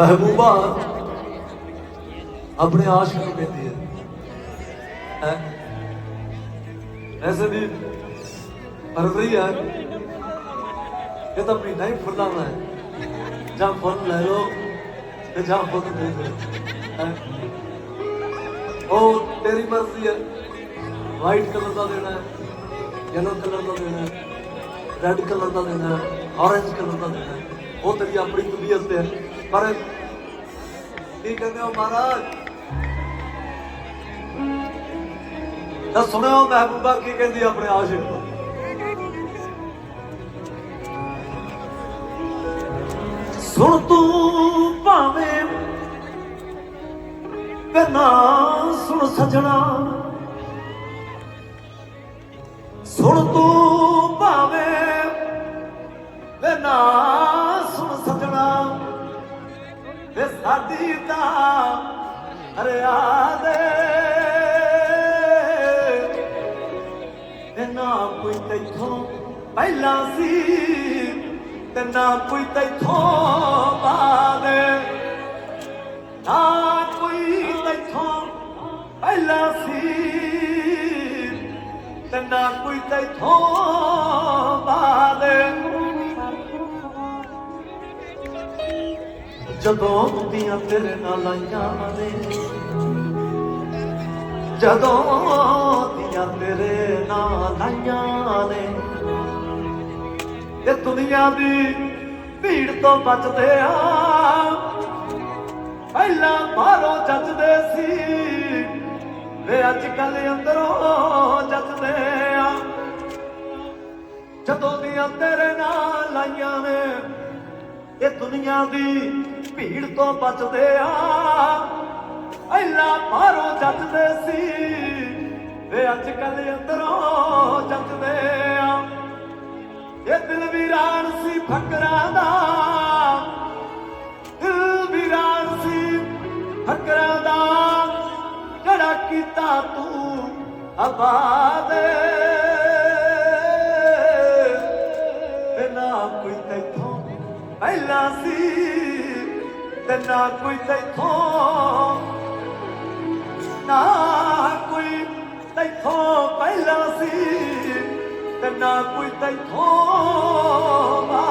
ਮਹਿਬੂਬਾ, ਆਪਣੇ ਆਸ਼ਿਕ ਨੂੰ ਕਹਿੰਦੀ ਹੈ। ਹੈ? ਐਸੇ ਵੀ ਫਰਵਰੀ ਹੈ। ਇਹ ਤਾਂ ਮਹੀਨਾ ਹੀ ਫੁੱਲਾਂ ਦਾ ਹੈ। ਜਾਂ ਫੁੱਲ ਲੈ ਲੋ ਤੇ ਜਾਂ ਫੁੱਲ ਦੇ ਦਿਓ। ਉਹ ਤੇਰੀ ਮਰਜ਼ੀ ਹੈ। ਵਾਈਟ ਕਲਰ ਦਾ ਦੇਣਾ ਹੈ ਯੈਲੋ ਕਲਰ ਦਾ ਦੇਣਾ ਹੈ ਰੈੱਡ ਕਲਰ ਦਾ ਦੇਣਾ ਹੈ ਔਰੇਂਜ ਕਲਰ ਦਾ ਦੇਣਾ ਹੈ। ਉਹ ਤੇਰੀ ਆਪਣੀ ਤਬੀਅਤ ਤੇ ਹੈ। ਪਰ ਕੀ ਕਹਿੰਦੇ ਹੋ ਮਹਾਰਾਜ? ਤਾਂ ਸੁਣਿਓ ਮਹਿਬੂਬਾ ਕੀ ਕਹਿੰਦੀ ਆਪਣੇ ਆਸ਼ਿਕ ਨੂੰ ਸੁਣ ਤੂੰ ਭਾਵੇਂ ਕਨਾ ਸੁਣ ਸਜਣਾ। ਸੁਣ ਤੂੰ ਵੇ ਸਾਡੀ ਤਾਂ ਹਰਿਆ ਦੇ ਤੇ ਨਾ ਕੋਈ ਤੈਥੋਂ ਪਹਿਲਾਂ ਸੀ, ਤੇ ਨਾ ਕੋਈ ਤੈਥੋਂ ਬਾਅਦ ਨਾ ਕੋਈ ਤੈਥੋਂ ਪਹਿਲਾਂ ਸੀ, ਤੇ ਨਾ ਕੋਈ ਤੈਥੋਂ ਬਾਦ ਜਦੋਂ ਦੀਆਂ ਤੇਰੇ ਨਾਲ ਆਈਆਂ ਨੇ। ਜਦੋਂ ਦੀਆਂ ਤੇਰੇ ਨਾਲ ਆਈਆਂ ਨੇ। ਇਹ ਦੁਨੀਆ ਦੀ ਭੀੜ ਤੋਂ ਬਚਦੇ ਆ। ਪਹਿਲਾਂ ਬਾਹਰੋਂ ਜੱਜਦੇ ਸੀ। ਵੇ ਅੱਜ ਕੱਲ ਅੰਦਰੋਂ ਜੱਜਦੇ ਦੁਨੀਆ ਦੀ ਭੀੜ ਤੋਂ ਬਚਦੇ ਆ। ਪਹਿਲਾਂ ਬਾਹਰੋਂ ਜੱਜਦੇ ਸੀ ਵੇ ਅੱਜ ਕੱਲ ਅੰਦਰੋਂ ਜੱਜਦੇ ਆ। ਇਹ ਦਿਲ ਵੀਰਾਨ ਸੀ ਫਕਰਾਂ ਦਾ। ਦਿਲ ਵੀਰਾਨ ਸੀ ਫਕਰਾਂ ਦਾ। ਜਿਹੜਾ ਕੀਤਾ ਤੂੰ ਆਬਾਦ ਤੇ ਨਾ ਕੋਈ ਤੈਥੋਂ bay là si tên là quỳ tay thô na quỳ tay thô bay là si tên là quỳ tay thô